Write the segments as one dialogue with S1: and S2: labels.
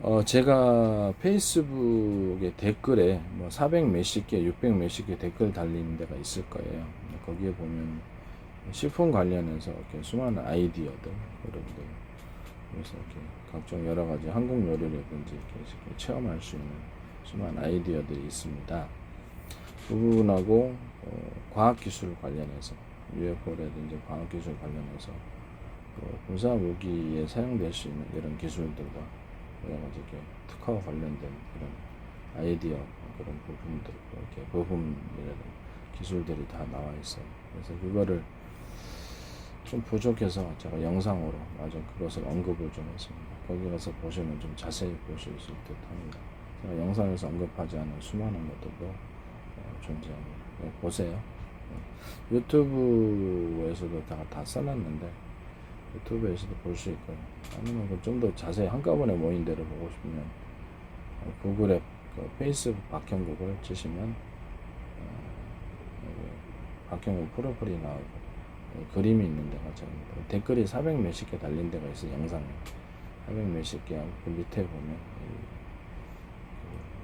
S1: 어, 제가 페이스북에 댓글에 뭐 400 몇십 개, 600 몇십 개 댓글 달리는 데가 있을 거예요. 거기에 보면 식품 관련해서 이렇게 수많은 아이디어들, 여러분들. 그래서 이렇게 각종 여러 가지 한국 요리라든지 이렇게 체험할 수 있는 수많은 아이디어들이 있습니다. 그 부분하고 어, 과학기술 관련해서 UFO라든지 과학기술 관련해서 또 군사 무기에 사용될 수 있는 이런 기술들과 이렇게 특화와 관련된 그런 아이디어 그런 부분들 이렇게 부품이라든 기술들이 다 나와 있어요. 그래서 그거를 좀 부족해서 제가 영상으로 마저 그것을 언급을 좀 했습니다. 거기 가서 보시면 좀 자세히 볼수 있을 듯 합니다. 제가 영상에서 언급하지 않은 수많은 것들도 어, 존재합니다. 네, 보세요. 네. 유튜브에서도 다, 다 써놨는데 유튜브에서도 볼 수 있고요. 아니면 좀 더 자세히 한꺼번에 모인 데를 보고 싶으면 어, 구글에 그 페이스북 박형국을 치시면 어, 박형국 프로필이 나오고 어, 그림이 있는 데가 저 댓글이 400 몇십 개 달린 데가 있어요. 영상에 400 몇십 개 하고 그 밑에 보면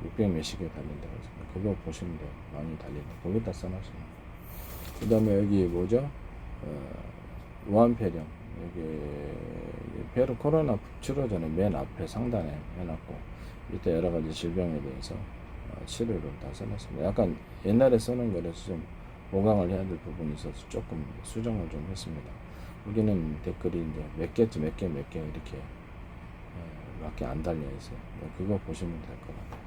S1: 이, 그600 몇십 개 달린 데가 있어요. 그거 보시면 돼요. 많이 달린다. 거기다 써놨습니다. 그 다음에 여기 뭐죠? 어, 우한폐렴. 여기 페루 코로나 치료전에 맨 앞에 상단에 해놨고 밑에 여러 가지 질병에 대해서 어, 치료를 다 써놨습니다. 약간 옛날에 써놓은 거라서 좀 보강을 해야 될 부분이 있어서 조금 수정을 좀 했습니다. 여기는 댓글이 이제 몇 개쯤 몇개 몇 개 이렇게 어, 밖에 안 달려 있어요. 그거 보시면 될 것 같아요.